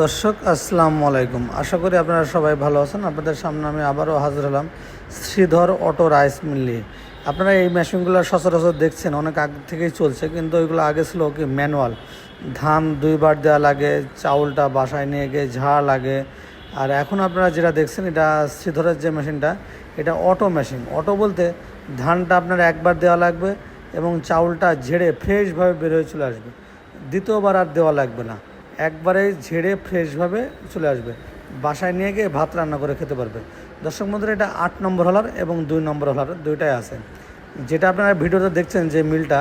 দর্শক, আসসালামু আলাইকুম। আশা করি আপনারা সবাই ভালো আছেন। আপনাদের সামনে আমি আবারও হাজির হলাম শ্রীধর অটো রাইস মিল আপনারা এই মেশিনগুলো সচরাচর দেখছেন, অনেক আগে থেকেই চলছে, কিন্তু ওইগুলো আগে ছিল কি ম্যানুয়াল। ধান দুইবার দেওয়া লাগে, চাউলটা বাসায় নিয়ে গিয়ে ঝাড় লাগে। আর এখন আপনারা যেটা দেখছেন, এটা শ্রীধরের যে মেশিনটা, এটা অটো মেশিন। অটো বলতে ধানটা আপনার একবার দেওয়া লাগবে এবং চাউলটা ঝেড়ে ফ্রেশভাবে বের হয়ে চলে আসবে। দ্বিতীয়বার আর দেওয়া লাগবে না। একবারে ঝেড়ে ফ্রেশভাবে চলে আসবে। বাসায় নিয়ে গিয়ে ভাত রান্না করে খেতে পারবে। দর্শক বন্ধুরা, এটা আট নম্বর হলার এবং দুই নম্বর হলার দুইটাই আছে। যেটা আপনারা ভিডিওতে দেখছেন যে মিলটা,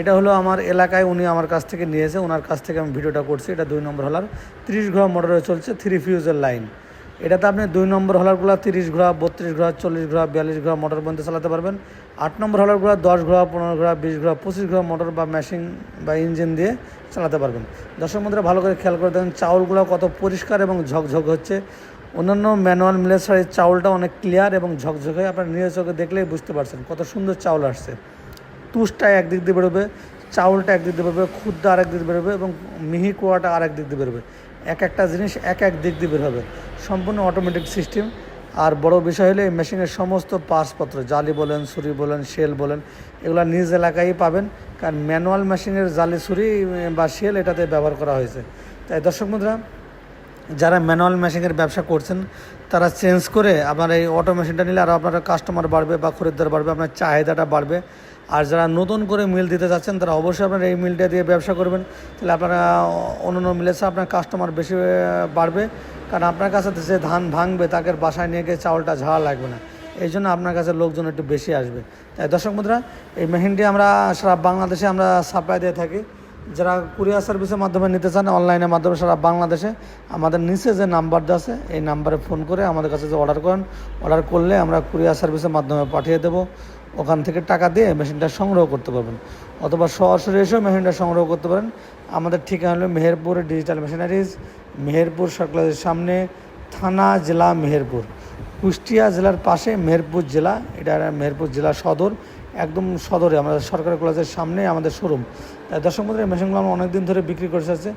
এটা হলো আমার এলাকায় উনি আমার কাছ থেকে নিয়েছে ওনার কাছ থেকে আমি ভিডিওটা করছি। এটা দুই নম্বর হলার। তিরিশ ঘর মোটরে চলছে, থ্রি ফিউজের লাইন। এটাতে আপনি দুই নম্বর হলারগুলো তিরিশ ঘোড়া, বত্রিশ ঘোড়া, চল্লিশ ঘোড়া, বিয়াল্লিশ ঘোড়া মোটর পর্যন্ত চালাতে পারবেন। আট নম্বর হলারগুলো দশ ঘোড়া, পনেরো ঘোড়া, বিশ ঘোড়া, পঁচিশ ঘোড়া মোটর বা মেশিন বা ইঞ্জিন দিয়ে চালাতে পারবেন। দর্শক বন্ধুরা, ভালো করে খেয়াল করে দেখেন চাউলগুলো কত পরিষ্কার এবং ঝকঝক হচ্ছে। অন্যান্য ম্যানুয়াল মিলের সাথে চাউলটা অনেক ক্লিয়ার এবং ঝকঝকে, আপনার নিজের চোখে দেখলেই বুঝতে পারছেন কত সুন্দর চাউল আসছে। তুষটা একদিক দিয়ে বেরোবে, চাউলটা একদিক দিয়ে বেরোবে ক্ষুদ্র আরেক দিক দিয়ে বেরোবে এবং মিহি কুয়াটা আরেক দিক দিয়ে বেরোবে। এক একটা জিনিস এক এক দিক দিয়ে বের হবে। সম্পূর্ণ অটোমেটিক সিস্টেম আর বড় বিষয় হলে, এই মেশিনের সমস্ত পার্টসপত্র, জালি বলেন, ছুরি বলেন শেল বলেন, এগুলো নিজ এলাকায় পাবেন। কারণ ম্যানুয়াল মেশিনের জালি, ছুরি বা শেল এটাতে ব্যবহার করা হয়েছে। তাই দর্শক বন্ধুরা, যারা ম্যানুয়াল মেশিনের ব্যবসা করছেন, তারা চেঞ্জ করে আপনার এই অটো মেশিনটা নিলে আরও আপনার কাস্টমার বাড়বে বা খরিদ্দার বাড়বে, আপনার চাহিদাটা বাড়বে। আর যারা নতুন করে মিল দিতে যাচ্ছেন, তারা অবশ্যই আপনারা এই মিলটা দিয়ে ব্যবসা করবেন। তাহলে আপনারা অন্য অন্য সাথে আপনার কাস্টমার বেশি বাড়বে। কারণ আপনার কাছে যে ধান ভাঙবে, তাকে বাসায় নিয়ে গিয়ে চাউলটা ঝাড়া লাগবে না। এই জন্য আপনার কাছে লোকজন একটু বেশি আসবে। তাই দর্শক মুদ্রা এই মেহেন্ডি আমরা সারা বাংলাদেশে আমরা সাপ্লাই দিয়ে থাকি। যারা কুরিয়ার সার্ভিসের মাধ্যমে নিতে চান, অনলাইনের মাধ্যমে সারা বাংলাদেশে, আমাদের নিচে যে নাম্বারটা আছে, এই নাম্বারে ফোন করে আমাদের কাছে যে অর্ডার করেন অর্ডার করলে আমরা কুরিয়ার সার্ভিসের মাধ্যমে পাঠিয়ে দেবো। ওখান থেকে টাকা দিয়ে মেশিনটা সংগ্রহ করতে পারবেন। অথবা সরাসরি এসেও মেশিনটা সংগ্রহ করতে পারেন। আমাদের ঠিকানা হলো মেহেরপুর ডিজিটাল মেশিনারিজ মেহেরপুর সার্কুলারের সামনে, থানা, জেলা মেহেরপুর। কুষ্টিয়া জেলার পাশে মেহেরপুর জেলা, এটা মেহেরপুর জেলা সদর, একদম সদরে আমাদের সরকারি কলেজের সামনে আমাদের শোরুম। তাই দর্শক বন্ধুরা, এই মেশিনগুলো আমরা অনেকদিন ধরে বিক্রি করে যাচ্ছে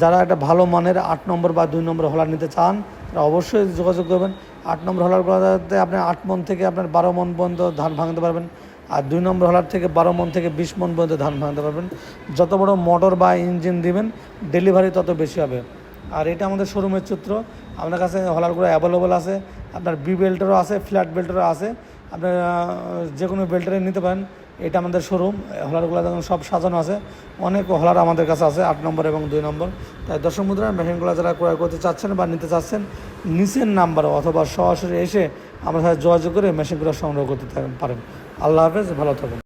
যারা একটা ভালো মানের আট নম্বর বা দুই নম্বর হলার নিতে চান, তারা অবশ্যই যোগাযোগ করবেন। আট নম্বর হলার হলারগুলোতে আপনি আট মন থেকে আপনার বারো মন পর্যন্ত ধান ভাঙতে পারবেন। আর দুই নম্বর হলার থেকে বারো মন থেকে বিশ মন পর্যন্ত ধান ভাঙতে পারবেন। যত বড় মোটর বা ইঞ্জিন দিবেন, ডেলিভারি তত বেশি হবে। আর এটা আমাদের শোরুমের চিত্র। আপনার কাছে হলারগুলো অ্যাভেলেবল আছে। আপনার বি বেল্টেরও আছে ফ্ল্যাট বেল্টেরও আছে। আপনার যে কোনো বেল্টারে নিতে পারেন, এটা আমাদের শোরুম হলারগুলো দেখুন সব সাজানো আছে। অনেক হলার আমাদের কাছে আছে, আট নম্বর এবং দুই নম্বর। তাই দর্শক মুদ্রা মেশিনগুলো যারা ক্রয় করতে চাচ্ছেন বা নিতে চাচ্ছেন, নিচের নাম্বার অথবা সরাসরি এসে আমাদের সাথে যোগাযোগ করে মেশিনগুলো সংগ্রহ করতে পারেন। আল্লাহ হাফেজ, ভালো থাকুন।